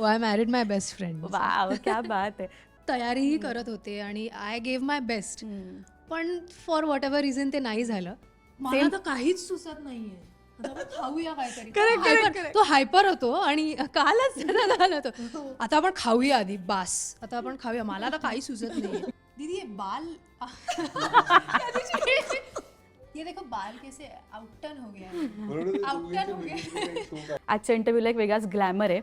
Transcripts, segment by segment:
हो I married my best friend wow क्या बात आहे तयारीही करत होते आणि आय गेव माय बेस्ट पण फॉर वॉट एव्हर रिझन ते नाही झालं. मला तर काहीच सुचत नाहीये. खाऊया काहीतरी. तो तो हायपर होतो आणि कालच झालं होतं. आता आपण खाऊया आधी बास. आता आपण खाऊया. मला आता काही सुचत नाही. दीदी ये बाल ये देखो बाल कैसे हो गया. है. आउटटर्न हो गया. है. आजच्या इंटरव्ह्यूला एक वेगळाच ग्लॅमर आहे.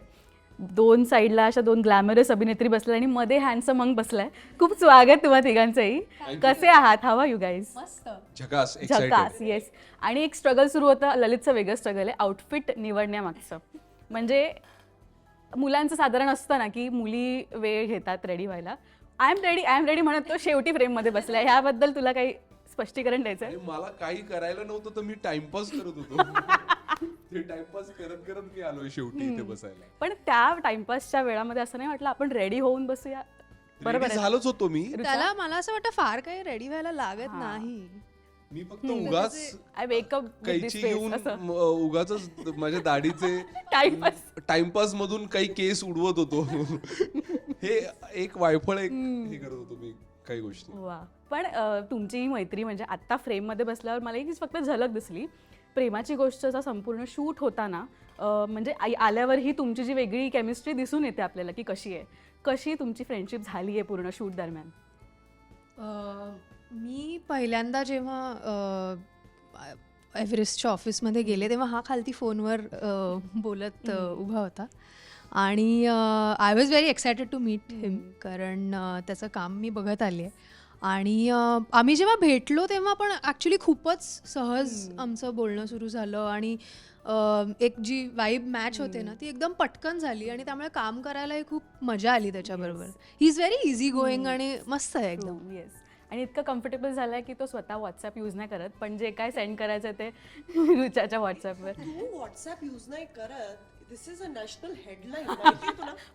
दोन साईडला अशा दोन ग्लॅमरस अभिनेत्री बसल्या आणि मध्ये हँडसम मंग बसलाय. खूप स्वागत तुम्हा तिघांचंही. कसे आहात? हवा यू गाईज मस्त. झकास झकास एक्साइटेड येस आणि एक स्ट्रगल सुरू होतं ललितचं वेगळं स्ट्रगल आहे आउटफिट निवडण्यामागचं. म्हणजे मुलांचं साधारण असतं ना की मुली वेळ घेतात रेडी व्हायला. I am ready I am ready म्हणत तो शेवटी फ्रेममध्ये बसलाय. ह्याबद्दल तुला काही स्पष्टीकरण द्यायचं मला काही करायला नव्हतं तर मी टाइमपास करत होतो. टाइमपास करत करत मी आलोय शेवटी इथे बसायला. पण त्या टाइमपासच्या वेळामध्ये असं नाही वाटलं आपण रेडी होऊन बसूया. बरोबर आहे. झालोच होतो मी. त्याला मला असं वाटतं फार काही रेडी व्हायला लागत नाही. मी फक्त उगाच आय वेकअप कैची घेऊन उगाच माझ्या दाढीचे टाइमपास टाइमपास मधून काही केस उडवत होतो. हे एक वायफळ एक हे करत होतो मी काही गोष्टी. वा. पण अ, तुमची ही मैत्री म्हणजे आत्ता फ्रेममध्ये बसल्यावर मला एक फक्त झलक दिसली. प्रेमाची गोष्टचा संपूर्ण शूट होताना म्हणजे आई आल्यावरही तुमची जी वेगळी केमिस्ट्री दिसून येते आपल्याला की कशी आहे कशी तुमची फ्रेंडशिप झाली आहे पूर्ण शूट दरम्यान? मी पहिल्यांदा जेव्हा एव्हरेस्टच्या ऑफिसमध्ये गेले तेव्हा हा खालती फोनवर बोलत उभा होता. आणि I was very excited to meet him कारण त्याचं काम मी बघत आली आहे. आणि आम्ही जेव्हा भेटलो तेव्हा पण ॲक्च्युली खूपच सहज आमचं बोलणं सुरू झालं आणि एक जी वाईब मॅच होते ना ती एकदम पटकन झाली आणि त्यामुळे काम करायलाही खूप मजा आली त्याच्याबरोबर. He is very easy going आणि मस्त आहे एकदम. येस आणि इतकं कम्फर्टेबल झालंय की तो स्वतः व्हॉट्सअप यूज नाही करत पण जे काय सेंड करायचं ते रुचाच्या व्हॉट्सअपवर व्हॉट्सअप यूज नाही करत. This is a national headline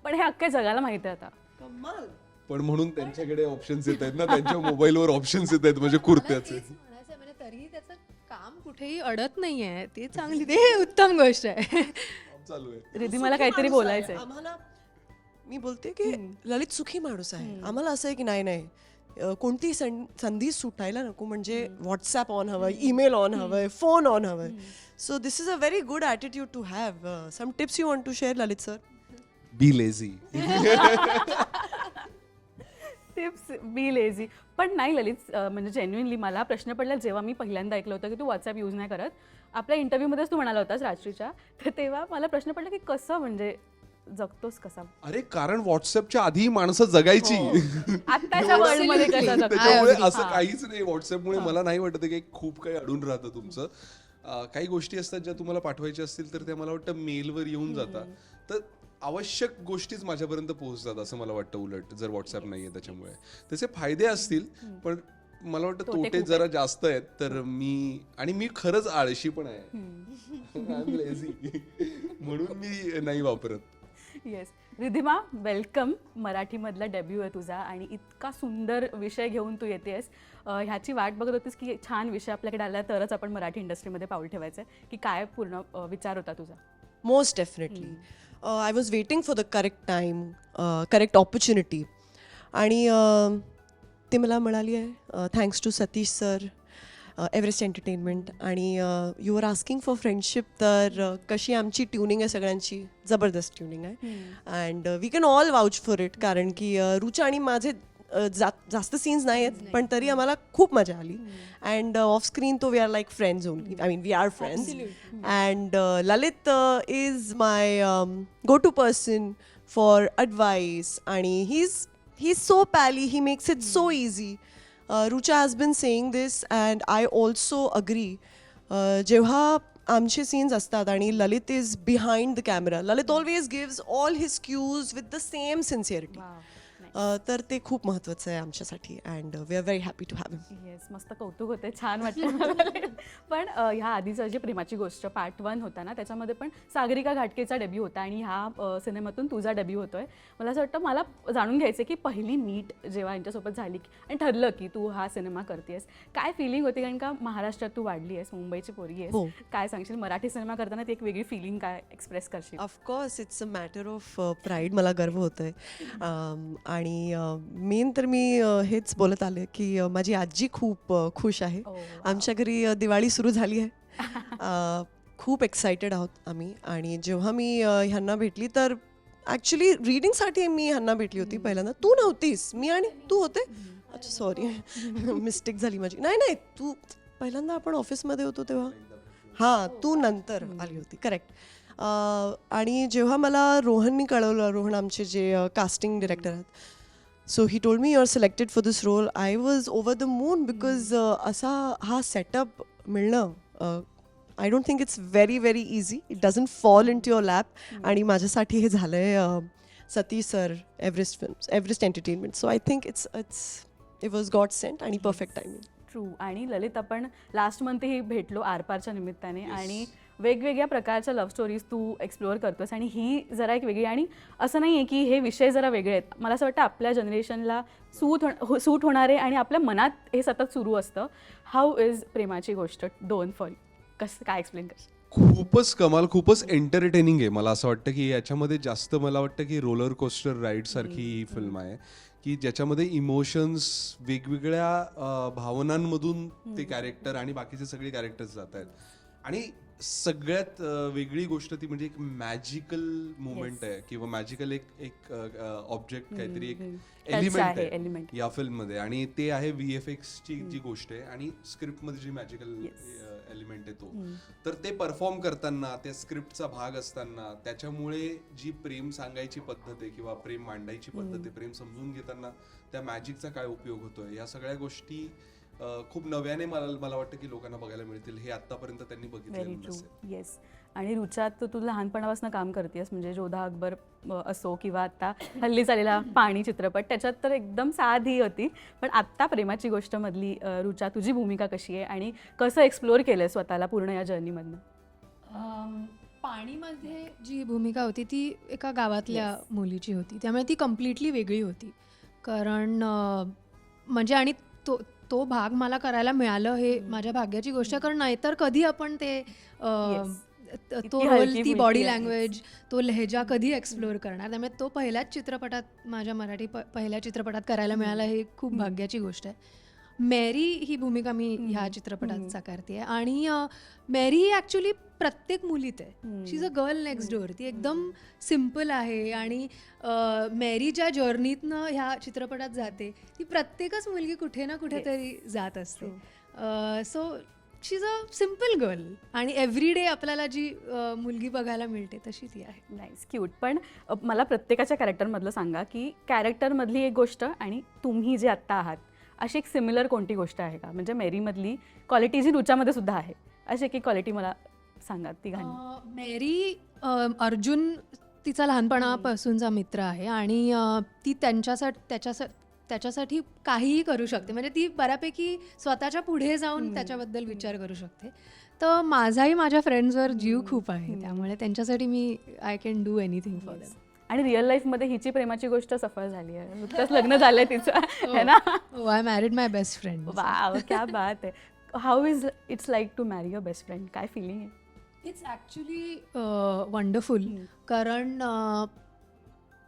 पण हे अख्ख्या जगाला माहिती आहे आता. कमाल. पण म्हणून त्यांच्याकडे ऑप्शन्स येत आहेत ना त्यांच्या मोबाईलवर ऑप्शन्स येत आहेत म्हणजे कुर्त्याचे. तेच म्हणायचंय, म्हणजे तरीही त्याचं काम कुठेही अडत नाहीये. ते चांगली ते उत्तम गोष्ट आहे. चालू आहे. रिधी मला सुखी काहीतरी माणूस आहे. बोलायचंय. आम्हाला मी बोलते की ललित सुखी माणूस आहे. आम्हाला असं आहे की नाही नाही. अं, कोणती सं- संधी सुटायला नको म्हणजे व्हॉट्सॲप ऑन हवंय ईमेल ऑन हवंय फोन ऑन हवंय. So this is a very good attitude to have some tips you want to share Lalit sir be lazy tips be lazy. पण नाही ललित म्हणजे जेन्युनली मला प्रश्न पडला जेव्हा मी पहिल्यांदा ऐकलं होतं की तू व्हॉट्सअप यूज नाही करत आपल्या इंटरव्ह्यूमध्येच तू म्हणाला होतास रात्रीच्या तर तेव्हा मला प्रश्न पडला की कसं म्हणजे जगतोस कसा? अरे कारण व्हॉट्सअपच्या आधी माणसं जगायची. आत्ताच्या वर्ल्डमध्ये कसं जगतो त्याच्यामुळे असं काहीच नाही व्हॉट्सअपमुळे मला नाही वाटत की खूप काही अडून राहतं तुमचं. अं, काही गोष्टी असतात ज्या तुम्हाला पाठवायच्या असतील तर त्या मला वाटतं मेलवर येऊन जातात. तर आवश्यक गोष्टीच माझ्यापर्यंत पोहोचतात असं मला वाटतं उलट जर व्हॉट्सअप नाहीये त्याच्यामुळे. त्याचे फायदे असतील पण मला वाटतं तोटे जरा जास्त आहेत तर मी आणि मी खरंच आळशी पण आहे. I'm lazy. म्हणून मी नाही वापरत. येस रिधिमा वेलकम मराठीमधला डेब्यू आहे तुझा आणि इतका सुंदर विषय घेऊन तू येतेस. ह्याची वाट बघत होतीस की छान विषय आपल्याकडे आला तरच आपण मराठी इंडस्ट्रीमध्ये पाऊल ठेवायचं आहे की काय पूर्ण विचार होता तुझा? Most definitely I was waiting for the correct time correct opportunity आणि uh, ते मला मिळाली आहे thanks to Satish sir Everest Entertainment आणि you are asking for friendship तर uh, कशी आमची ट्युनिंग आहे सगळ्यांची? जबरदस्त ट्युनिंग आहे. And we can all vouch for it कारण की uh, रुचा आणि माझे uh, जा- जास्त सीन्स नाही आहेत पण तरी आम्हाला खूप मजा आली. अँड ऑफ स्क्रीन तो we are like friends only I mean we are friends and Lalit is my go to person for advice. आणि he is he is so pally he makes it so easy Rucha has been saying this and I also agree जेव्हा आमचे scenes असतात आणि Lalit is behind the camera Lalit always gives all his cues with the same sincerity तर ते खूप महत्त्वाचं आहे आमच्यासाठी and we are very happy to have him yes मस्त कौतुक होते छान वाटतं. पण ह्या आधीचं जे प्रेमाची गोष्ट पार्ट वन होता ना त्याच्यामध्ये पण सागरिका घाटकेचा डेब्यू होता आणि ह्या सिनेमातून तुझा डेब्यू होतोय. मला असं वाटतं मला जाणून घ्यायचं की पहिली नीट जेव्हा यांच्यासोबत झाली की- आणि ठरलं की तू हा सिनेमा करतेस काय फिलिंग होती? कारण का महाराष्ट्रात तू वाढली आहेस मुंबईची पोरगी हो. आहेस काय सांगशील? मराठी सिनेमा करताना ती एक वेगळी फिलिंग काय एक्सप्रेस करशील? Of course it's a matter of pride मला गर्व होतो आहे आणि मेन तर मी हेच बोलत आले की माझी आजी खूप खुश आहे. आमच्या घरी दिवाळी सुरू झाली आहे. खूप एक्सायटेड आहोत आम्ही. आणि जेव्हा मी ह्यांना भेटली तर ॲक्च्युली रीडिंगसाठी मी ह्यांना भेटली होती पहिल्यांदा. तू नव्हतीस. मी आणि तू होते. अच्छा सॉरी मिस्टेक झाली माझी. नाही नाही. तू पहिल्यांदा आपण ऑफिसमध्ये होतो तेव्हा. हां तू नंतर आली होती. करेक्ट आणि जेव्हा मला रोहननी कळवलं रोहन आमचे जे कास्टिंग डिरेक्टर आहेत. So he told me your selected for this role I was over the moon because असा हा सेटअप मिळणं I don't think it's very very easy it doesn't fall into your lap आणि माझ्यासाठी हे झालं आहे Satish sir Everest Films Everest Entertainment so I think it's it's it was God sent आणि perfect timing true आणि ललित आपण last मंथही भेटलो आरपारच्या निमित्ताने आणि वेगवेगळ्या प्रकारच्या लव्ह स्टोरीज तू एक्सप्लोअर करतोस आणि ही जरा एक वेगळी आणि असं नाही आहे की हे विषय जरा वेगळे आहेत. मला असं वाटतं आपल्या जनरेशनला सूट हो सूट होणारे आणि आपल्या मनात हे सतत सुरू असतं. हाऊ इज प्रेमाची गोष्ट? दोन फॉल. कसं काय एक्सप्लेन करशील? खूपच कमाल खूपच एंटरटेनिंग आहे. मला असं वाटतं की याच्यामध्ये जास्त मला वाटतं की रोलर कोस्टर राईड सारखी ही फिल्म आहे. की ज्याच्यामध्ये इमोशन्स वेगवेगळ्या भावनांमधून ते कॅरेक्टर आणि बाकीचे सगळे कॅरेक्टर्स जात आहेत. आणि सगळ्यात वेगळी गोष्ट ती म्हणजे एक मॅजिकल मुवमेंट आहे किंवा मॅजिकल एक एक ऑब्जेक्ट काहीतरी एक एलिमेंट आहे. या फिल्ममध्ये आणि ते आहे व्ही एफ ची जी गोष्ट आहे आणि स्क्रिप्टमध्ये जी मॅजिकल एलिमेंट आहे तो. तर ते परफॉर्म करताना त्या स्क्रिप्टचा भाग असताना त्याच्यामुळे जी प्रेम सांगायची पद्धत आहे किंवा प्रेम मांडायची पद्धत आहे प्रेम समजून घेताना त्या मॅजिकचा काय उपयोग होतोय? या सगळ्या गोष्टी खूप नव्याने मला मला वाटतं की लोकांना बघायला मिळतील. हे आतापर्यंत त्यांनी व्हेरी बघितलेलं ट्रू नसेल. येस आणि रुचात तर तू लहानपणापासून काम करतेस म्हणजे जोधा अकबर अ, असो किंवा आता हल्ली चालेला पाणी चित्रपट त्याच्यात तर एकदम साधी होती. पण आत्ता प्रेमाची गोष्ट मधली अ, रुचा तुझी भूमिका कशी आहे आणि कसं एक्सप्लोअर केलं स्वतःला पूर्ण या जर्नीमधनं अम, पाणीमध्ये जी भूमिका होती ती एका गावातल्या मुलीची होती. त्यामुळे ती कम्प्लिटली वेगळी होती. कारण अ, म्हणजे आणि तो तो भाग मला करायला मिळालं हे माझ्या भाग्याची गोष्ट आहे. कारण नाहीतर कधी आपण ते अ. त- रोल हलकी-फुलकी ती बॉडी. लँग्वेज तो लहेजा कधी एक्सप्लोअर करणार? त्यामुळे तो पहिल्याच चित्रपटात माझ्या मराठी प- पहिल्या चित्रपटात करायला मिळाला हे खूप भाग्याची गोष्ट आहे. मॅरी ही भूमिका मी ह्या चित्रपटात साकारते आणि मॅरी ही ॲक्च्युली प्रत्येक मुलीत आहे. She is a girl next door ती एकदम सिंपल आहे आणि अ, मॅरी ज्या जर्नीतनं ह्या चित्रपटात जाते ती प्रत्येकच मुलगी कुठे ना कुठेतरी जात असते. So she is a simple girl आणि एव्हरी डे आपल्याला जी मुलगी बघायला मिळते तशी ती आहे. नाईस क्यूट पण मला प्रत्येकाच्या कॅरेक्टरमधलं सांगा की कॅरेक्टरमधली एक गोष्ट आणि तुम्ही जे आत्ता आहात अशी एक सिमिलर कोणती गोष्ट आहे का? म्हणजे मेरीमधली क्वालिटी जी रुचामध्ये सुद्धा आहे अशी एक क्वालिटी मला सांगा ती अ, मेरी अर्जुन तिचा लहानपणापासूनचा मित्र आहे आणि ती त्यांच्यासाठी त्याच्यासाठी त्याच्यासाठी काहीही करू शकते. म्हणजे ती बऱ्यापैकी स्वतःच्या पुढे जाऊन त्याच्याबद्दल विचार करू शकते. तर माझाही माझ्या फ्रेंड्सवर जीव खूप आहे त्यामुळे त्यांच्यासाठी मी I can do anything for them आणि रिअल लाईफमध्ये हिची प्रेमाची गोष्ट सफळ झाली आहे. नुकतंच लग्न झालंय तिचं. है. ना? हो I married my best friend wow क्या बात आहे. How is it's like to marry your best friend काय फिलिंग आहे? इट्स ॲक्च्युली वंडरफुल कारण अ,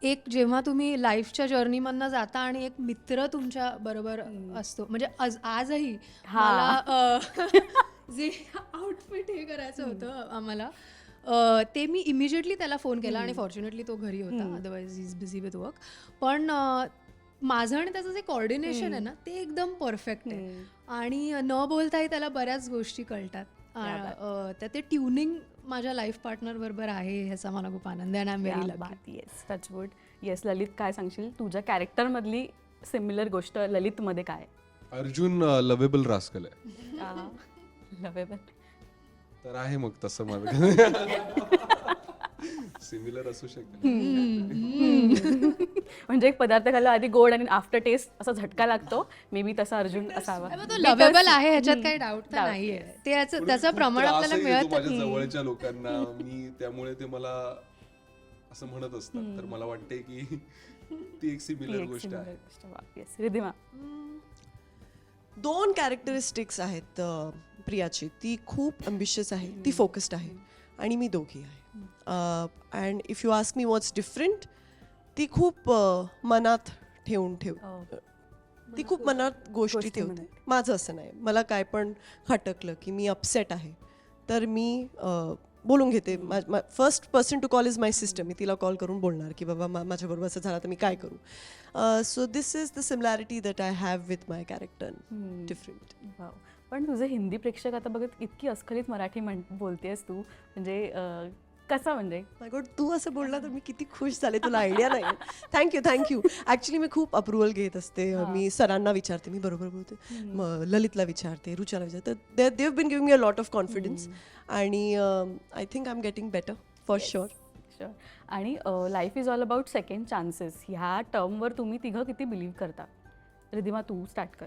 एक जेव्हा तुम्ही लाईफच्या जर्नीमधनं जाता आणि एक मित्र तुमच्या बरोबर असतो. म्हणजे आज आजही हा. मला अ, जे आउटफिट हे करायचं होतं आम्हाला अ, ते मी इमिजिएटली त्याला फोन केला आणि फॉर्च्युनेटली तो घरी होता. Otherwise is busy with work पण अ, माझं आणि त्याचं जे कॉर्डिनेशन आहे ना ते एकदम परफेक्ट आहे. आणि न बोलताही त्याला बऱ्याच गोष्टी कळतात. आ- अ, तर ते ट्युनिंग माझ्या लाईफ पार्टनर बरोबर आहे ह्याचा मला खूप आनंद आहे आणि very lucky yes touch wood yes Lalit काय सांगशील? तुझ्या कॅरेक्टरमधली सिमिलर गोष्ट ललितमध्ये काय अर्जुन लवेबल रास्कल आहे. लवेबल तर आहे मग तसं मला सिमिलर असू शकतं. म्हणजे एक पदार्थ खाल्ला आधी गोड आणि आफ्टर टेस्ट असा झटका लागतो. मे बी तसा अर्जुन असावा. तो लवेबल आहे ह्याच्यात काही डाऊट नाहीये. ते त्याचं प्रमाण आपल्याला मिळत माझ्या जवळच्या लोकांना. मी त्यामुळे ते मला असं म्हणत असतात. तर मला वाटते की ती एक सिमिलर गोष्ट आहे. रिधिमा. दोन कॅरेक्टरिस्टिक्स आहेत प्रियाची. ती खूप अम्बिशियस आहे ती फोकस्ड आहे आणि मी दोघी आहे. And if you ask me what's different ती खूप मनात ठेवून ठेव ती खूप मनात गोष्टी ठेवते. माझं असं नाही. मला काय पण खटकलं की मी अपसेट आहे तर मी बोलून घेते. First person to call is my system मी तिला कॉल करून बोलणार की बाबा मा- माझ्याबरोबर असं झालं तर मी काय करू? So this is the similarity that I have with my character different पण तुझे हिंदी प्रेक्षक आता बघत इतकी अस्खलित मराठी म्हण बोलतेस तू. म्हणजे अं, कसा म्हणजे? माय गॉड तू असं बोलला तर मी किती खुश झाले. तुला आयडिया नाही. थँक्यू थँक्यू ॲक्च्युली मी खूप अप्रुव्हल घेत असते. मी सरांना विचारते. मी बरोबर बोलते. मग ललितला विचारते रुचाला विचारते. They they've been giving me a lot of confidence आणि I think I am getting better for sure sure आणि life is all about second chances ह्या टर्मवर तुम्ही तिघं किती बिलीव्ह करता? रिधिमा तू स्टार्ट कर.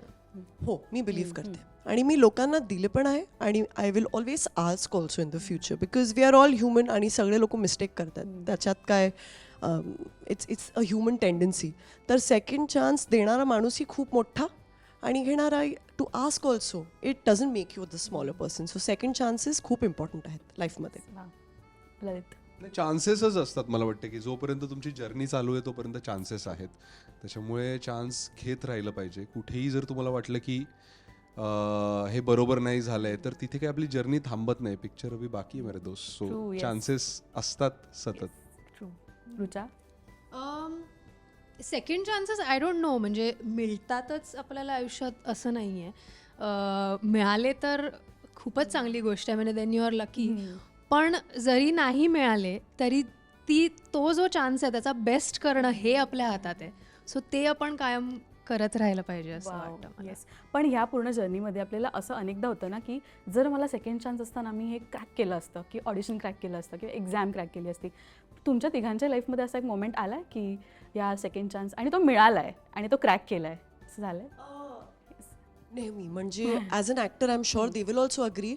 हो मी बिलीव्ह करते. आणि मी लोकांना दिले पण आहे आणि I will always ask also in the future because we are all human आणि सगळे लोक मिस्टेक करतात. त्याच्यात काय it's it's a human tendency तर सेकंड चान्स देणारा माणूसही खूप मोठा आणि घेणारा to ask also it doesn't make you the smaller person so second chances खूप इम्पॉर्टंट आहेत लाईफमध्ये ललित. नाही चान्सेसच असतात मला वाटतं की जोपर्यंत तुमची जर्नी चालू आहे तोपर्यंत चान्सेस आहेत. त्याच्यामुळे चान्स घेत राहिलं पाहिजे. कुठेही जर तुम्हाला वाटलं की अं, हे बरोबर नाही झालंय तर तिथे काही आपली जर्नी थांबत नाही. पिक्चर अभी बाकी आहे मेरे दोस्त. True, so yes. चान्सेस असतात सतत. True Rucha? Second chances I don't know म्हणजे मिळतातच आपल्याला आयुष्यात असं नाही आहे मिळाले तर खूपच चांगली गोष्ट आहे. म्हणजे देन यू आर लकी पण जरी नाही मिळाले तरी ती तो जो चान्स आहे त्याचा बेस्ट करणं हे आपल्या हातात आहे. सो ते आपण कायम करत राहायला पाहिजे असं वाटतं. येस पण ह्या पूर्ण जर्नीमध्ये आपल्याला असं अनेकदा होतं ना की जर मला सेकंड चान्स असताना मी हे क्रॅक केलं असतं की ऑडिशन क्रॅक केलं असतं किंवा एक्झाम क्रॅक केली असती तुमच्या तिघांच्या लाईफमध्ये असा एक मोमेंट आला आहे की या सेकंड चान्स आणि तो मिळाला आहे आणि तो क्रॅक केला आहे असं झालं नेहमी. म्हणजे as an actor I am sure they will also agree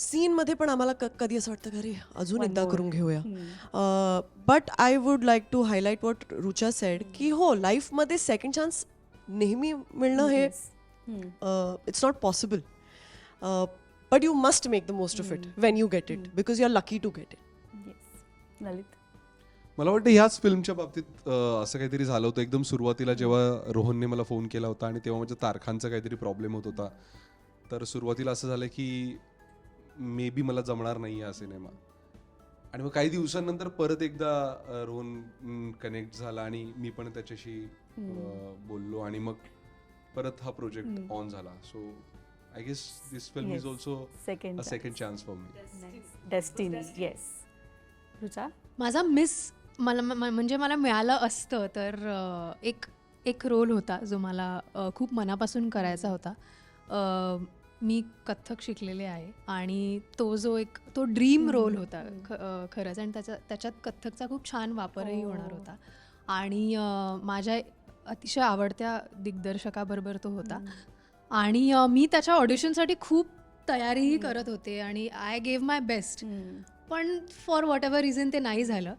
सीनमध्ये पण आम्हाला क कधी असं वाटतं अरे अजून एकदा करून घेऊया. But I would like to highlight what Rucha said की हो लाईफमध्ये सेकंड चान्स नेहमी मिळणं हे it's not possible but you must make the most of it when you get it because you are lucky to get it yes Lalit? मला वाटतं ह्याच फिल्मच्या बाबतीत असं काहीतरी झालं होतं. एकदम सुरुवातीला जेव्हा रोहनने मला फोन केला होता आणि तेव्हा माझ्या तारखांचा काहीतरी प्रॉब्लेम होत होता. तर सुरुवातीला असं झालं की मे बी मला जमणार नाही हा सिनेमा. आणि मग काही दिवसांनंतर परत एकदा अं, रोहन कनेक्ट झाला आणि मी पण त्याच्याशी अं, बोललो आणि मग परत हा प्रोजेक्ट ऑन झाला. So I guess this film is Yes. Also second a second chance for me destiny yes Rucha माझा मिस मला म- म- म्हणजे मला मिळालं असतं तर अ, एक एक रोल होता जो मला अ, खूप मनापासून करायचा होता. अ, मी कथ्थक शिकलेले आहे आणि तो जो एक तो ड्रीम रोल होता खरंच. आणि त्याचा त्याच्यात कथ्थकचा खूप छान वापरही होणार होता. आणि माझ्या अतिशय आवडत्या दिग्दर्शकाबरोबर तो होता. आणि मी त्याच्या ऑडिशनसाठी खूप तयारीही करत होते आणि आय गेव माय बेस्ट पण फॉर वॉट एव्हर रिझन ते नाही झालं.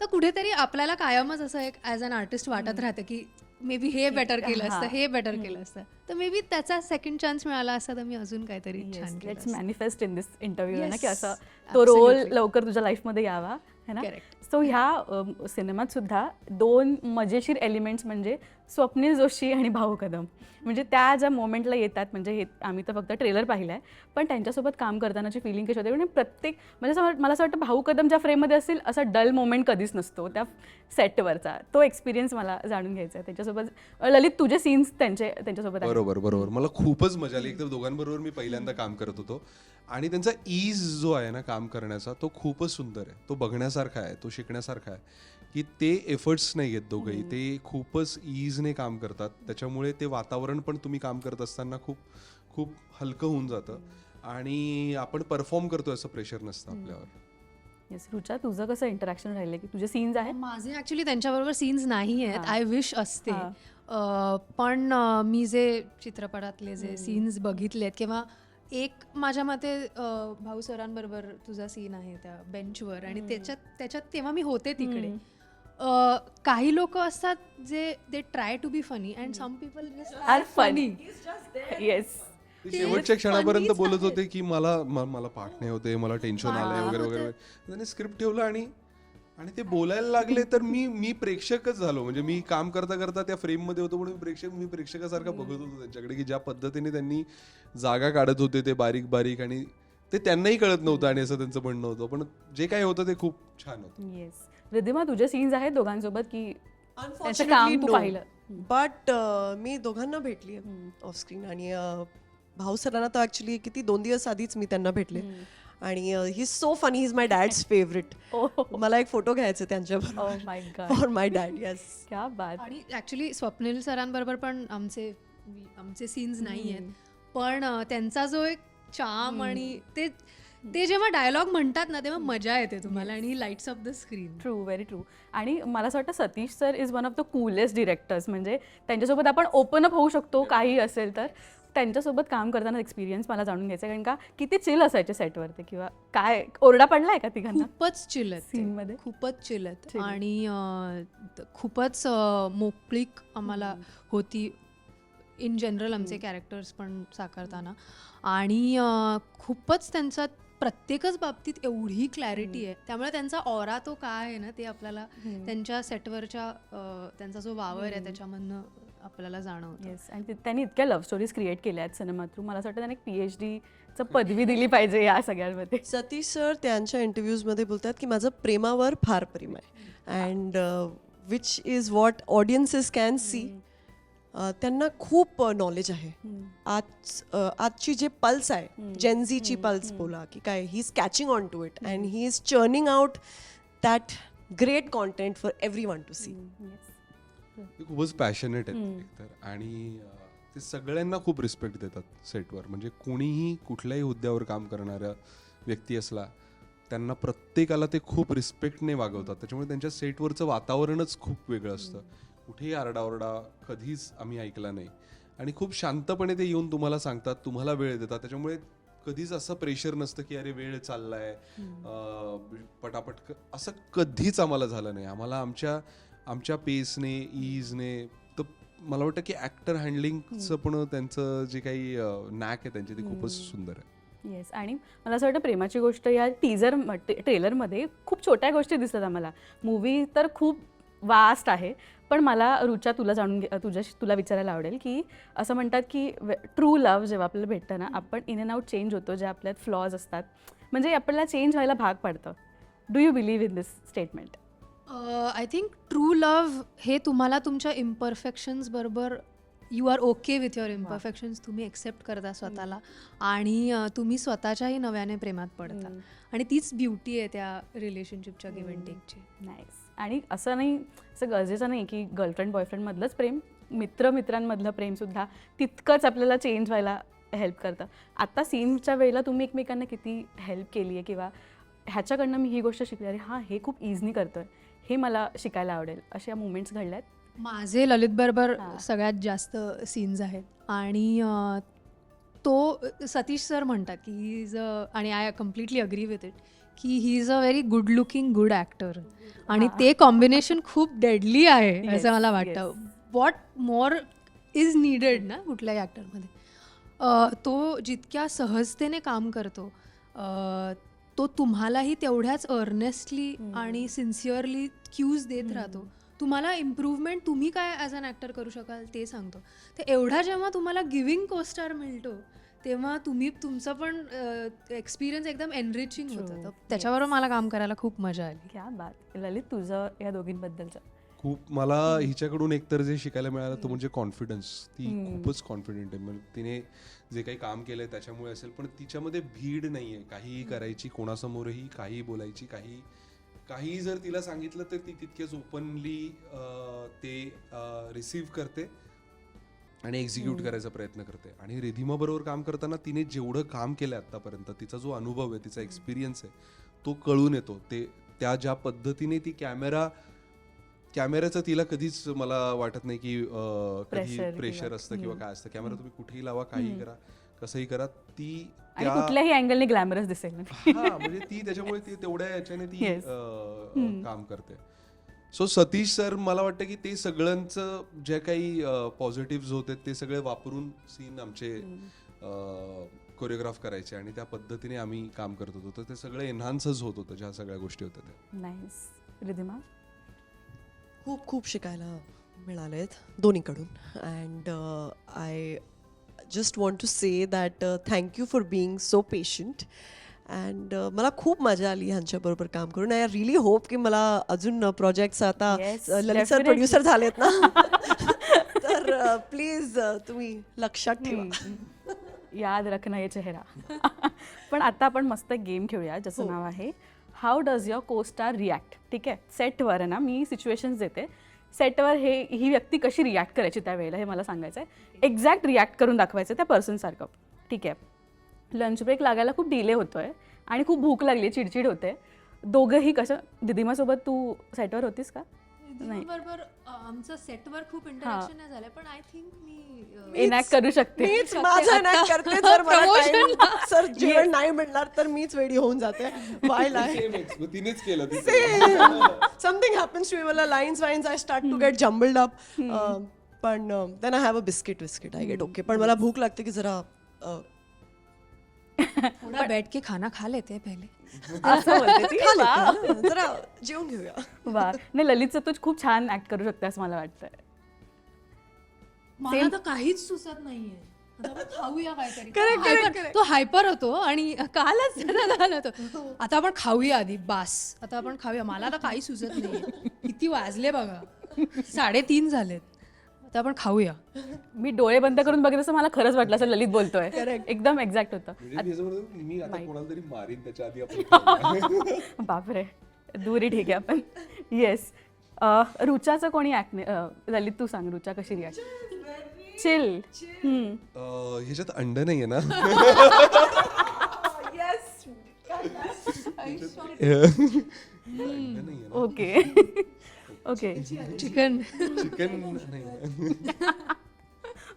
तर कुठेतरी आपल्याला कायमच असं एक ॲज अन आर्टिस्ट वाटत राहतं की मे बी हे बेटर केलं असतं हा. बेटर केलं असतं तर मे बी त्याचा सेकंड चान्स मिळाला असता तर मी अजून काहीतरी छान let's. Manifest in this interview ना की असं तो रोल. लवकर तुझ्या लाईफमध्ये यावा है ना. सो ह्या सिनेमात सुद्धा दोन मजेशीर एलिमेंट्स म्हणजे स्वप्नील जोशी आणि भाऊ कदम. म्हणजे त्या ज्या मोमेंटला येतात म्हणजे हे आम्ही तर फक्त ट्रेलर पाहिलं आहे पण त्यांच्यासोबत काम करतानाची फिलिंग कशी होते म्हणजे प्रत्येक म्हणजे असं मला असं वाटतं भाऊ कदम ज्या फ्रेममध्ये असतील असा डल मोमेंट कधीच नसतो. त्या सेटवरचा तो एक्सपिरियन्स मला जाणून घ्यायचा आहे. त्याच्यासोबत ललित तुझे सीन्स त्यांचे त्यांच्यासोबत. बरोबर बरोबर. मला खूपच मजा आली. एकदम दोघांबरोबर मी पहिल्यांदा काम करत होतो. आणि त्यांचा ईज जो आहे ना काम करण्याचा तो खूपच सुंदर आहे. तो बघण्यासारखा आहे तो शिकण्यासारखा आहे की ते एफर्ट्स नाही घेत दोघंही. ते खूपच ईजने काम करतात. त्याच्यामुळे ते वातावरण पण तुम्ही काम करत असताना खूप खूप हलकं होऊन जातं. आणि आपण परफॉर्म करतोय असं प्रेशर नसतं आपल्यावर. येस रुचा तुझं कसं इंटरॅक्शन राहिले की तुझे सीन्स आहेत? माझे ऍक्च्युली त्यांच्याबरोबर सीन्स नाही आहेत. हा. आय विश असते. पण मी जे चित्रपटातले जे सीन्स बघितलेत किंवा एक माझ्या मते भाऊ सरांबरोबर तुझा सीन आहे त्या बेंचवर आणि त्याच्यात त्याच्यात तेव्हा मी होते तिकडे. काही लोक असतात जे they try to be funny and some people are funny yes शेवटच्या क्षणापर्यंत बोलत. होते की मला मला पाठ नाही होते मला टेन्शन आलंय वगैरे. वगैरे. त्यांनी स्क्रिप्ट ठेवलं आणि आणि ते बोलायला लागले तर मी मी प्रेक्षकच झालो. म्हणजे मी काम करता करता त्या फ्रेममध्ये होतो म्हणून प्रेक्षक मी प्रेक्षकासारखा बघत होतो त्यांच्याकडे की ज्या पद्धतीने त्यांनी जागा काढत होते ते बारीक बारीक आणि ते त्यांनाही कळत नव्हतं आणि असं त्यांचं म्हणणं होतं. पण जे काही होतं ते खूप छान होतं. येस रिधिमा तुझे सीन्स आहेत दोघांसोबत की त्याचं काम तू पाहिलं? बट मी दोघांना भेटली ऑफ स्क्रीन आणि भाऊ सरांना तर ऍक्च्युली किती दोन दिवस आधीच मी त्यांना भेटले. आणि he so funny is my dad's favourite मला एक फोटो घ्यायचा त्यांच्याबरोबर. My god for my dad yes क्या बात. आणि ऍक्च्युली स्वप्नील सरांबरोबर पण आमचे आमचे सीन्स नाही आहेत पण त्यांचा जो एक चाम आणि ते ते जेव्हा डायलॉग म्हणतात ना तेव्हा मजा येते तुम्हाला आणि lights off the screen true very true आणि मला असं वाटतं Satish sir is one of the coolest directors म्हणजे त्यांच्यासोबत आपण ओपन अप होऊ शकतो काही असेल तर. त्यांच्यासोबत काम करताना एक्सपिरियन्स मला जाणून घ्यायचा आहे. कारण का किती चिल असायचे सेटवरती किंवा काय ओरडा पडलाय का तिघांना? खूपच चिल आहेत ते. Scene मध्ये? खूपच चिल आहेत. Chill. आणि खूपच मोकळीक आम्हाला होती. इन जनरल आमचे कॅरेक्टर्स पण साकारताना. आणि खूपच त्यांचा प्रत्येकच बाबतीत एवढी क्लॅरिटी आहे. त्यामुळे त्यांचा ऑरा तो काय आहे ना ते आपल्याला त्यांच्या सेटवरच्या त्यांचा जो वावर आहे त्याच्यामधनं आपल्याला जाणवतं. येस आणि त्यांनी इतक्या लव्ह स्टोरीज क्रिएट केल्या आहेत सिनेमा थ्रू मला असं वाटतं त्यांनी एक पी एच डीचं पदवी दिली पाहिजे या सगळ्यांमध्ये. सतीश सर त्यांच्या इंटरव्ह्यूजमध्ये बोलतात की माझं प्रेमावर फार प्रेम आहे. And which is what audiences can see त्यांना खूप नॉलेज आहे. आज आजची जे पल्स आहे जेनझीची पल्स बोला की काय he is catching on to it and he is churning out that great content for everyone to see ते खूपच पॅशनेट आहेत आणि ते सगळ्यांना खूप रिस्पेक्ट देतात सेटवर म्हणजे कोणीही कुठल्याही हुद्द्यावर काम करणाऱ्या व्यक्ती असला त्यांना प्रत्येकाला ते खूप रिस्पेक्टने वागवतात. त्याच्यामुळे त्यांच्या सेटवरचं वातावरणच खूप वेगळं असतं. कुठेही आरडाओरडा कधीच आम्ही ऐकला नाही. आणि खूप शांतपणे ते येऊन तुम्हाला सांगतात तुम्हाला वेळ देतात. त्याच्यामुळे कधीच असं प्रेशर नसतं की अरे वेळ चाललाय पटापट असं कधीच आम्हाला झालं नाही. आम्हाला आमच्या आमच्या पेसने ईजने तर मला वाटतं की ऍक्टर हँडलिंगचं पण त्यांचं जे काही नॅक आहे त्यांची ती खूपच सुंदर आहे. येस आणि मला असं वाटतं प्रेमाची गोष्ट या टीजर ट्रेलरमध्ये खूप छोट्या गोष्टी दिसतात आम्हाला. मूवी तर खूप वास्ट आहे पण मला रुचा तुला जाणून घे तुझ्या तुला विचारायला आवडेल की असं म्हणतात की ट्रू लव्ह जेव्हा आपल्याला भेटतं ना आपण इन अँड आउट चेंज होतो जे आपल्यात फ्लॉज असतात. म्हणजे आपल्याला चेंज व्हायला भाग पडतं. Do you believe in this statement I think true love हे तुम्हाला तुमच्या इम्परफेक्शन्स बरोबर you are okay with your imperfections तुम्ही एक्सेप्ट करता स्वतःला. आणि तुम्ही स्वतःच्याही नव्याने प्रेमात पडता. आणि तीच ब्युटी आहे त्या रिलेशनशिपच्या गिव्ह अँड टेकची नाईस आणि असं नाही असं गरजेचं नाही की गर्लफ्रेंड बॉयफ्रेंडमधलंच प्रेम मित्र मित्रांमधलं प्रेमसुद्धा तितकंच आपल्याला चेंज व्हायला हेल्प करतं. आत्ता सीनच्या वेळेला तुम्ही एकमेकांना किती हेल्प केली आहे किंवा ह्याच्याकडनं मी ही गोष्ट शिकली अरे हां हे खूप इझनी करतोय हे मला शिकायला आवडेल अशा मुवमेंट्स घडल्यात? माझे ललित बरोबर. सगळ्यात जास्त सीन्स आहेत. आणि तो सतीश सर म्हणतात की ही इज आणि I completely agree with it की he is a very good looking good actor आणि ते कॉम्बिनेशन खूप डेडली आहे असं मला वाटतं. वॉट मोर इज नीडेड ना कुठल्याही ॲक्टरमध्ये तो जितक्या सहजतेने काम करतो तो तुम्हालाही तेवढ्याच अर्नेस्टली आणि सिन्सिअरली क्यूज देत राहतो. तुम्हाला इम्प्रूव्हमेंट तुम्ही काय ॲज अन ॲक्टर करू शकाल ते सांगतो. तर एवढा जेव्हा तुम्हाला गिविंग कोस्टार मिळतो तेव्हा तुम्ही तुमचं पण एक्सपिरियन्स एकदम एनरिचिंग होतं. त्याच्याबरोबर मला काम करायला खूप मजा आली. क्या बात. ललित तुझं या दोघींबद्दलचं. खूप मला हिच्याकडून एकतर जे शिकायला मिळालं तो म्हणजे कॉन्फिडन्स ती खूपच कॉन्फिडेंट आहे. म्हणजे तिने जे काही काम केलंय त्याच्यामुळे असेल पण तिच्यामध्ये भीड नाहीये. काहीही करायची कोणासमोरही काहीही बोलायची काही काही जर तिला सांगितलं तर ती तितकेच ओपनली ते रिसीव्ह करते. आणि एक्झिक्यूट करायचा प्रयत्न करते. आणि रिधिमा बरोबर काम करताना तिने जेवढं काम केलं आतापर्यंत तिचा जो अनुभव आहे तिचा एक्सपिरियन्स आहे तो कळून येतो. ते त्या ज्या पद्धतीने ती कॅमेरा कॅमेऱ्याचं तिला कधीच मला वाटत नाही की कधी प्रेशर असतं किंवा काय असतं. कॅमेरा तुम्ही कुठेही लावा काही करा कसंही करा ती कुठल्याही अँगलने ग्लॅमरस दिसेल. हा म्हणजे ती त्याच्यामुळे ती तेवढ्या याच्याने ती काम करते. सो सतीश सर मला वाटतं की ते सगळ्यांचं जे काही पॉझिटिव्ह होते ते सगळे वापरून सीन आमचे कोरिओग्राफ करायचे आणि त्या पद्धतीने आम्ही काम करत होतो. तर ते सगळे एन्हान्सच होत होतं ज्या सगळ्या गोष्टी होत्या त्या. नाईस रिधिमा? खूप खूप शिकायला मिळालेत दोन्हीकडून. And I just want to say that thank you for being so patient and मला खूप मजा आली ह्यांच्याबरोबर काम करून. आय रिली होप की मला अजून प्रोजेक्ट्स आता Yes, uh, Lalit sir. Producer झालेत ना. तर प्लीज तुम्ही लक्षात ठेवा. याद रखना ये चेहरा. पण आता आपण मस्त गेम खेळूया ज्याचं नाव आहे how does your co star react ठीक आहे? सेटवर आहे ना मी सिच्युएशन्स देते. सेटवर हे ही व्यक्ती कशी रिॲक्ट करायची त्यावेळेला हे मला सांगायचं आहे एक्झॅक्ट रिॲक्ट करून दाखवायचं त्या पर्सनसारखं ठीक आहे? लंच ब्रेक लागायला खूप डिले होतो आहे आणि खूप भूक लागली चिडचिड होते. दोघंही कसं दिदिमासोबत तू सेटवर होतीस का? नाही. बरोबर आमचं सेटवर खूप इंटरॅक्शन नाही झालं पण आय थिंक मी अ, एनॅक्ट करू शकते. मीच माझं नाही करते जर मला सर जेवण नाही मिळणार तर मीच वेडी होऊन जाते. Ex- मग तिनेच केलं ते समथिंग हॅपन्स टू मला lines wines I start to get jumbled up पण then I have a biscuit biscuit I get okay पण मला भूक लागते की जरा थोड़ा बैठ के खाना खा लेते हैं पहले. असं बोलते ती. खा लेते. हैं, जरा जेवून घेऊया. वा नाही ललितचं तू खूप छान ऍक्ट करू शकते असं मला वाटतंय. मला तर काहीच सुचत नाहीये. आता आपण खाऊया काहीतरी. Correct, तो correct, hyper- तो हायपर होतो आणि कालच त्याला झालं होतं. आता आपण खाऊया आधी बास. आता आपण खाऊया. मला तर काही सुचत नाहीये. किती वाजले बघा. साडेतीन झालेत. आता आपण खाऊया. मी डोळे बंद करून बघितलं असं मला खरंच वाटलं असं ललित बोलतोय. एकदम एक्झॅक्ट होतं. म्हणजे मी असं म्हणतो, मी आता कोणाला तरी मारीन त्याच्या आधी आपण खाऊया. बापरे. दुरी ठीक आहे आपण. येस रुचाचं कोणी ऍक्ट ललित तू सांग रुचा कशी रिॲक्ट चिल अं, ह्याच्यात अंड नाहीये ना? अंड नाहीये ना? ओके ओके चिकन चिकन नाही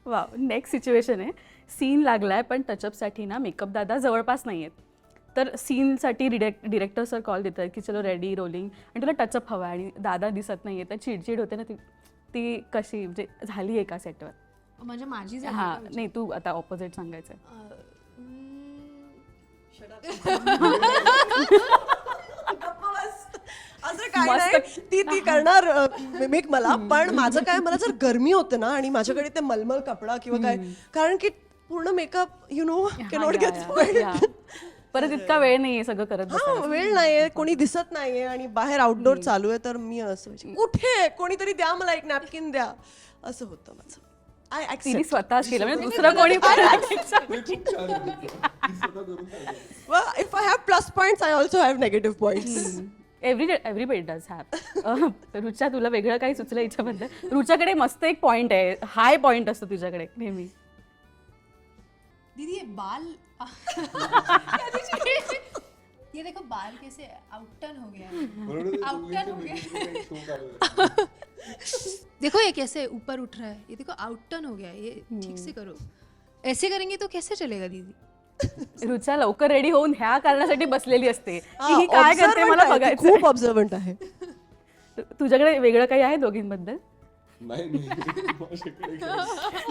वा नेक्स्ट सिच्युएशन आहे. सीन लागलाय पण टचअपसाठी ना मेकअप दादा जवळपास नाही आहेत तर सीनसाठी डिरेक्ट डिरेक्टर सर कॉल देतात की चलो रेडी रोलिंग आणि तुला टचअप हवा आणि दादा दिसत नाही आहे तर चिडचिड होते ना ती ती कशी म्हणजे झाली आहे का सेटवर म्हणजे माझी झाली हां का? नाही तू आता ऑपोजिट सांगायचं काय नाही. ती ती करणार मेक मला. पण माझं काय मला जर गरमी होते ना आणि माझ्याकडे ते मलमल कपडा किंवा काय कारण की पूर्ण makeup you know cannot get. परत इतका वेळ नाहीये सगळं करत हा. वेळ नाहीये कोणी दिसत नाहीये आणि बाहेर आउटडोर चालू आहे तर मी असं म्हणजे, कुठे? कोणीतरी द्या मला एक नॅपकिन द्या. असं होतं माझं. आय तिने स्वतः केलं म्हणजे दुसरं कोणी if I have plus points I also have negative points every everybody does have Rucha तुला वेगळं काही सुचलं याच्याबद्दल रुचाकडे मस्त एक पॉइंट आहे. हाय पॉइंट असतो तुझ्याकडे नेहमी. दीदी ये बाल ये देखो बाल कैसे आउटटर्न हो गया। आउटटर्न हो गया. देखो ये कैसे ऊपर उठ रहा है. ये देखो आउटटर्न हो गया. ये ठीक से करो. ऐसे करेंगे तो कैसे चलेगा दीदी? रुचा लवकर रेडी होऊन ह्या कारणासाठी बसलेली असते. की ही काय करते मला बघायचं. खूप ऑब्झर्वंट आहे. तुझ्याकडे वेगळं काही आहे दोघींबद्दल? नाही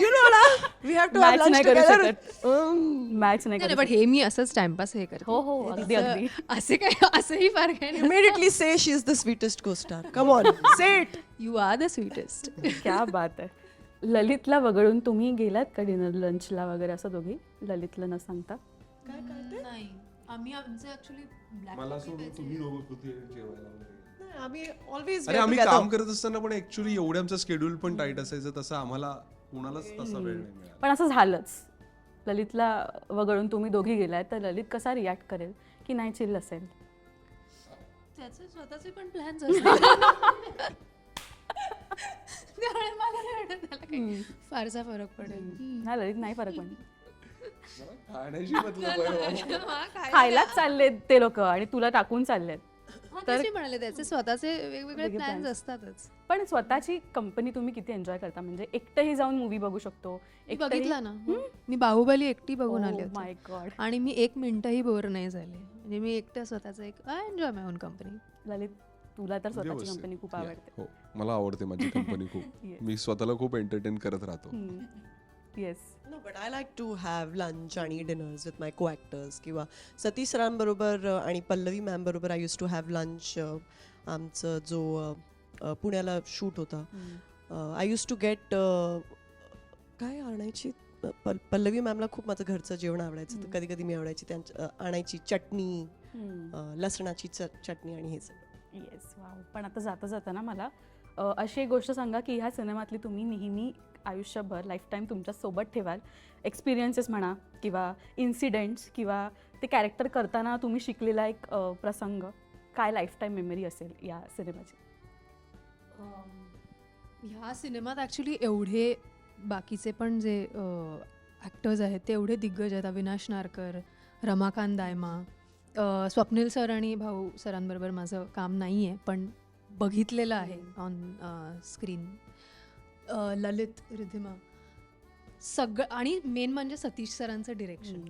यु नो ना वी हॅव टू Match नाही करू शकत. Um, मॅच नाही नाही करू पण हे मी असंच टाइमपास हे करते. हो हो अगदी अगदी. असे काय असंही फार काय नाही. Say she is the sweetest co-star. Come on, say it. You are the sweetest क्या बात आहे. ललितला वगळून तुम्ही गेलात का डिनर लंचला वगैरे असं दोघी? ललितला न सांगता. नाही. आम्ही आमचं ऍक्च्युली मला सोडून तुम्ही दोघं कुठे जेवायला वगैरे. आम्ही always अरे get आम्ही together. काम करत असताना पण ऍक्च्युली एवढं आमचं शेड्यूल पण टाईट असायचं तसं आम्हाला कोणालाच तसा वेळ नाही मिळाला. पण असं झालंच. ललितला वगळून तुम्ही दोघी गेलाय तर ललित कसा रिॲक्ट करेल की नाही चिल असेल? त्याचे स्वतःचे पण प्लॅन्स असतात त्यामुळे मला नाही वाटत त्याला काही फारसा फरक पडेल. नाही ललित नाही फरक पण खाण्याशी मतलब आहे बाबा. खायलाच चाललेत ते लोक आणि तुला टाकून चाललेत. तर म्हणाले त्याचे स्वतःचे वेगवेगळे प्लॅन्स असतातच. पण स्वतःची कंपनी तुम्ही किती एन्जॉय करता? म्हणजे एकटंही जाऊन मूवी बघू शकतो. मी बघितला ना. मी बाहुबली एकटी बघून आले होते. माय गॉड आणि मी एक मिनिटही बोर नाही झाले. म्हणजे मी एकटं स्वतःचं एक enjoy my own company Lalit तुला तर स्वतःची व्यवस्थित. कंपनी खूप Yeah, आवडते. हो मला आवडते माझी कंपनी खूप. Yes. मी स्वतःला खूप एंटरटेन करत राहतो. Yes no but I like to have lunch आणि dinners with my co actors किंवा सतीश सरांबरोबर अ, आणि पल्लवी मॅम बरोबर I use to have lunch आमचं जो अ, अ, पुण्याला शूट होता. आय यूज टू गेट काय आणायची? अ, पल पल्लवी मॅमला खूप माझं घरचं जेवण आवडायचं. तर कधी कधी मी आवडायची त्यांच्या अ, आणायची चटणी अ, लसणाची च चटणी आणि हे सगळं. येस वाव पण आता जाता जाताना मला अ, अशी एक गोष्ट सांगा की ह्या सिनेमातली तुम्ही नेहमी आयुष्यभर लाईफटाईम तुमच्यासोबत ठेवाल एक्सपिरियन्सेस म्हणा किंवा इन्सिडेंट्स किंवा ते कॅरेक्टर करताना तुम्ही शिकलेला एक अ, प्रसंग काय लाईफटाईम मेमरी असेल या सिनेमाची? ह्या सिनेमात ॲक्च्युली एवढे बाकीचे पण जे ॲक्टर्स आहेत ते एवढे दिग्गज आहेत. अविनाश नारकर रमाकांत दायमा स्वप्नील सर आणि भाऊ सरांबरोबर माझं काम नाही आहे पण बघितलेलं आहे ऑन स्क्रीन ललित रिधिमा. सगळं आणि मेन म्हणजे सतीश सरांचं डिरेक्शन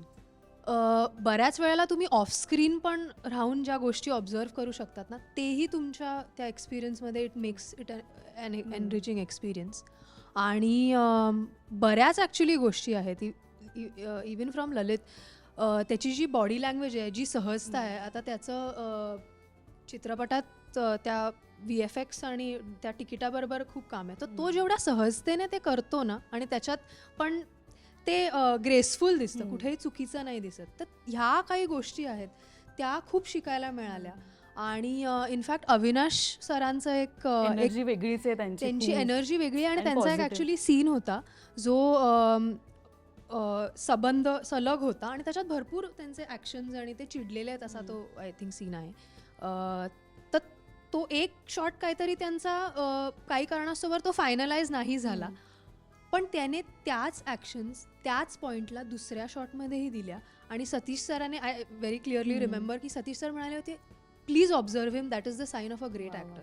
बऱ्याच वेळेला तुम्ही ऑफ स्क्रीन पण राहून ज्या गोष्टी ऑब्झर्व करू शकतात ना तेही तुमच्या त्या एक्सपिरियन्समध्ये it makes it an enriching experience आणि बऱ्याच ॲक्च्युली गोष्टी आहेत. इवन फ्रॉम ललित त्याची जी बॉडी लँग्वेज आहे जी सहजता आहे आता त्याचं चित्रपटात त्या व्ही एफ एक्स आणि त्या तिकिटाबरोबर खूप काम आहे तर तो जेवढ्या सहजतेने ते करतो ना आणि त्याच्यात पण ते ग्रेसफुल दिसतं. कुठेही चुकीचं नाही दिसत तर ह्या काही गोष्टी आहेत त्या खूप शिकायला मिळाल्या आणि इनफॅक्ट अविनाश सरांचं एक एनर्जी वेगळीच आहे त्यांची. एनर्जी वेगळी आणि त्यांचा एक. ॲक्च्युली सीन होता जो सबंध सलग होता आणि त्याच्यात भरपूर त्यांचे ॲक्शन्स आणि ते चिडलेले आहेत असा तो आय थिंक सीन आहे. तर तो एक शॉट काहीतरी त्यांचा काही कारणास्तव तो फायनलाइज नाही झाला. पण त्याने त्याच ॲक्शन्स त्याच पॉइंटला दुसऱ्या शॉटमध्येही दिल्या. आणि सतीश सरांनी आय व्हेरी क्लिअरली. रिमेंबर की सतीश सर म्हणाले होते please observe him that is the sign of a great. Actor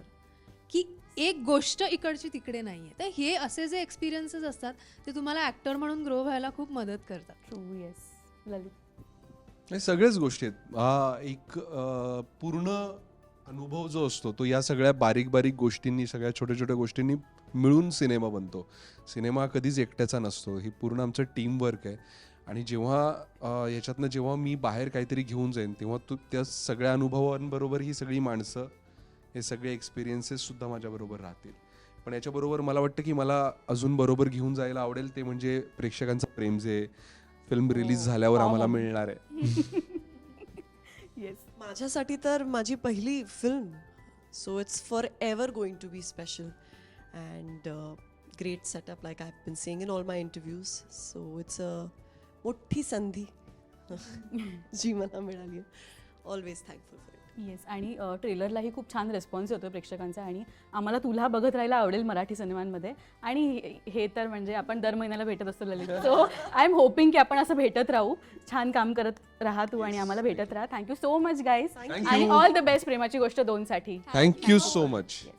की एक गोष्ट इकडची तिकडे नाही आहे तर हे असे जे एक्सपिरियन्सेस असतात ते तुम्हाला ॲक्टर म्हणून ग्रो व्हायला खूप मदत करतात. ललित. हे सगळ्याच गोष्टी आहेत. हा एक पूर्ण अनुभव जो असतो तो या सगळ्या बारीक बारीक गोष्टींनी सगळ्या छोट्या छोट्या गोष्टींनी मिळून सिनेमा बनतो. सिनेमा कधीच एकट्याचा नसतो. ही पूर्ण आमचं टीम वर्क आहे. आणि जेव्हा याच्यातनं जेव्हा मी बाहेर काहीतरी घेऊन जाईन तेव्हा तू त्या सगळ्या अनुभवांबरोबर ही सगळी माणसं हे सगळे एक्सपिरियन्सेस सुद्धा माझ्याबरोबर राहतील. पण याच्याबरोबर मला वाटतं की मला अजून बरोबर घेऊन जायला आवडेल ते म्हणजे प्रेक्षकांचं प्रेम जे फिल्म रिलीज झाल्यावर आम्हाला मिळणार आहे. येस माझ्यासाठी तर माझी पहिली film so it's forever going to be special and great setup like I been saying in all my interviews so it's a मोठी संधी जी मला मिळाली ऑलवेज थँकफुल येस आणि ट्रेलरलाही खूप छान रिस्पॉन्स होतो प्रेक्षकांचा आणि आम्हाला तुला बघत राहायला आवडेल मराठी सिनेमांमध्ये. आणि हे- तर म्हणजे आपण दर महिन्याला भेटत असतो Lalit. So I am hoping की आपण असं भेटत राहू. छान काम करत राहा तू आणि आम्हाला भेटत राहा. Thank you so much guys आणि. ऑल द बेस्ट प्रेमाची गोष्ट दोनसाठी. Thank you so much.